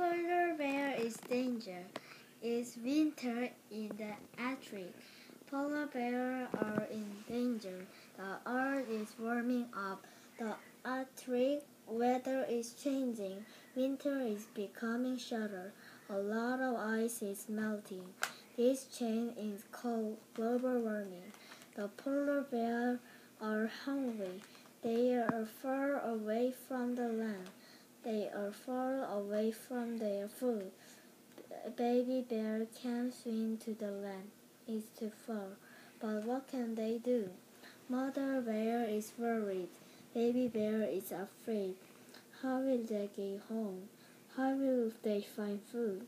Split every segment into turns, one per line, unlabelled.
Polar bear is danger. It's winter in the Arctic. Polar bears are in danger. The earth is warming up. The Arctic weather is changing. Winter is becoming shorter. A lot of ice is melting. This change is called global warming. The polar bears are hungry. They are far away from the land. Far away from their food. Baby bear can't swim to the land. It's too far. But what can they do? Mother bear is worried. Baby bear is afraid. How will they get home? How will they find food?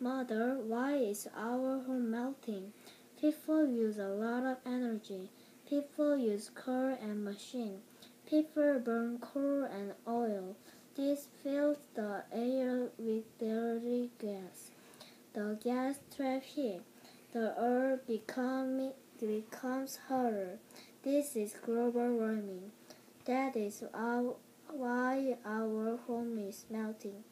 Mother, why is our home melting? People use a lot of energy. People use coal and machine. People burn coal and oil. This fills the air with dirty gas. The gas traps heat. The earth become, becomes hotter. This is global warming. That is our, why our home is melting.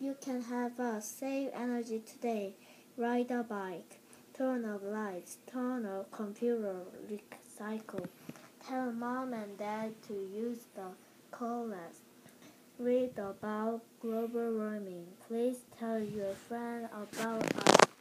You can help us save energy today. Ride a bike. Turn off lights. Turn off computer. Recycle. Tell mom and dad to use the coal less. Read about global warming. Please tell your friend about us.